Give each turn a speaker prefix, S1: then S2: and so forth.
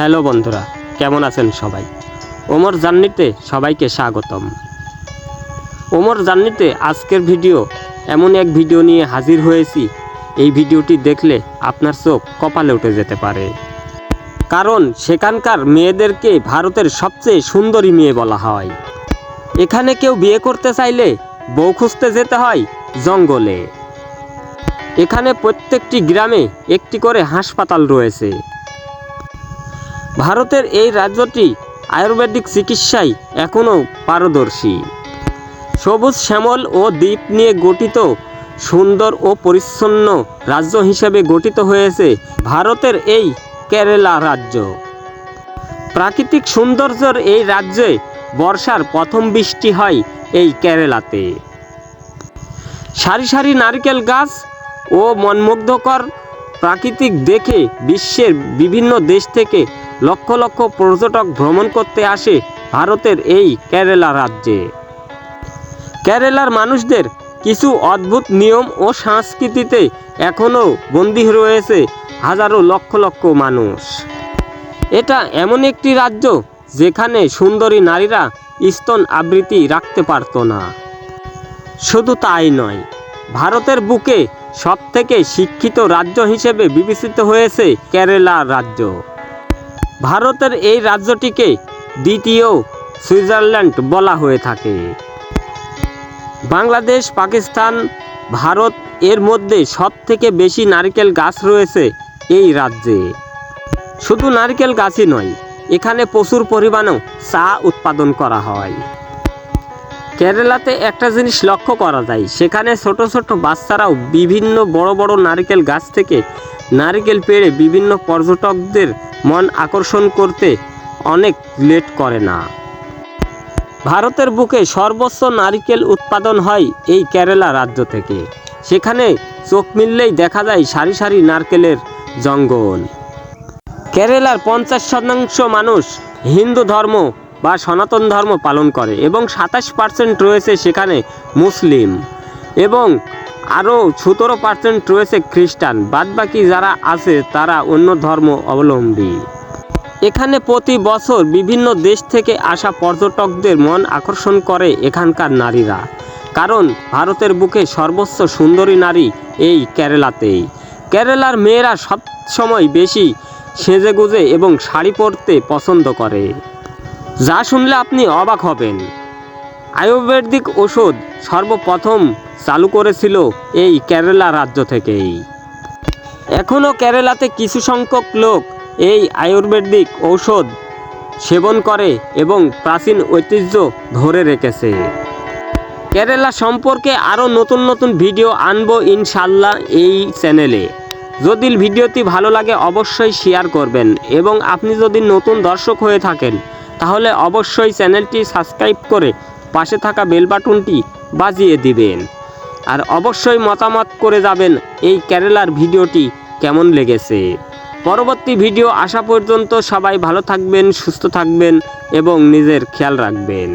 S1: Hello বন্ধুরা, কেমন আছেন সবাই? ওমর জার্নিতে সবাইকে স্বাগতম। ওমর জার্নিতে আজকের ভিডিও, এমন এক ভিডিও নিয়ে হাজির হয়েছি। এই ভিডিওটি দেখলে আপনার চোখ কপালে উঠে যেতে পারে। কারণ সেখানকার মেয়েদেরকে ভারতের সবচেয়ে সুন্দরী মেয়ে বলা হয়। এখানে কেউ বিয়ে করতে চাইলে বউ খুঁজতে যেতে হয় জঙ্গলে। এখানে প্রত্যেকটি গ্রামে একটি করে হাসপাতাল রয়েছে। ভারতের এই রাজ্যটি আয়ুর্বেদিক চিকিৎসায় এখনও পারদর্শী। সবুজ শ্যামল ও দ্বীপ নিয়ে গঠিত সুন্দর ও পরিচ্ছন্ন রাজ্য হিসেবে গঠিত হয়েছে ভারতের এই কেরালা রাজ্য। প্রাকৃতিক সৌন্দর্যের এই রাজ্যে বর্ষার প্রথম বৃষ্টি হয় এই কেরালাতে। সারি সারি নারকেল গাছ ও মনমুগ্ধকর প্রাকৃতিক দেখে বিশ্বের বিভিন্ন দেশ থেকে লক্ষ লক্ষ পর্যটক ভ্রমণ করতে আসে ভারতের এই কেরালা রাজ্যে। কেরালার মানুষদের কিছু অদ্ভুত নিয়ম ও সংস্কৃতিতে এখনও বন্দী রয়েছে হাজারো লক্ষ লক্ষ মানুষ। এটা এমন একটি রাজ্য যেখানে সুন্দরী নারীরা স্তন আবৃত্তি রাখতে পারত না। শুধু তাই নয়, ভারতের বুকে সবথেকে শিক্ষিত রাজ্য হিসেবে বিবেচিত হয়েছে কেরালা রাজ্য। ভারতের এই রাজ্যটিকে দ্বিতীয় সুইজারল্যান্ড বলা হয়ে থাকে। বাংলাদেশ, পাকিস্তান, ভারত এর মধ্যে সব থেকে বেশি নারকেল গাছ রয়েছে এই রাজ্যে। শুধু নারকেল গাছই নয়, এখানে প্রচুর পরিমাণেও চা উৎপাদন করা হয়। কেরালাতে একটা জিনিস লক্ষ্য করা যায়, সেখানে ছোট ছোট বাচ্চারাও বিভিন্ন বড় বড় নারকেল গাছ থেকে নারকেল পেড়ে বিভিন্ন পর্যটকদের মন আকর্ষণ করতে অনেক লেট করে না। ভারতের বুকে সর্বোচ্চ নারকেল উৎপাদন হয় এই কেরালা রাজ্য থেকে। সেখানে চোখ মিললেই দেখা যায় সারি সারি নারকেলের জঙ্গল। কেরালার পঞ্চাশ শতাংশ মানুষ হিন্দু ধর্ম বা সনাতন ধর্ম পালন করে এবং সাতাশ পার্সেন্ট রয়েছে সেখানে মুসলিম এবং আরও সতেরো পার্সেন্ট রয়েছে খ্রিস্টান। বাদবাকি যারা আছে তারা অন্য ধর্ম অবলম্বী। এখানে প্রতি বছর বিভিন্ন দেশ থেকে আসা পর্যটকদের মন আকর্ষণ করে এখানকার নারীরা। কারণ ভারতের বুকে সর্বোচ্চ সুন্দরী নারী এই কেরালাতেই। কেরালার মেয়েরা সবসময় বেশি সেজেগুজে এবং শাড়ি পরতে পছন্দ করে। যা শুনলে আপনি অবাক হবেন। আয়ুর্বেদিক ওষুধ সর্বপ্রথম চালু করেছিল এই কেরালা রাজ্য থেকেই। এখনও কেরালাতে কিছু সংখ্যক লোক এই আয়ুর্বেদিক ঔষধ সেবন করে এবং প্রাচীন ঐতিহ্য ধরে রেখেছে। কেরালা সম্পর্কে আরও নতুন নতুন ভিডিও আনব ইনশাল্লাহ এই চ্যানেলে। যদি ভিডিওটি ভালো লাগে অবশ্যই শেয়ার করবেন এবং আপনি যদি নতুন দর্শক হয়ে থাকেন তাহলে অবশ্যই চ্যানেলটি সাবস্ক্রাইব করে পাশে থাকা বেল বাটনটি বাজিয়ে দিবেন। আর অবশ্যই মতামত করে যাবেন এই কেরালার ভিডিওটি কেমন লেগেছে। পরবর্তী ভিডিও আসা পর্যন্ত সবাই ভালো থাকবেন, সুস্থ থাকবেন এবং নিজের খেয়াল রাখবেন।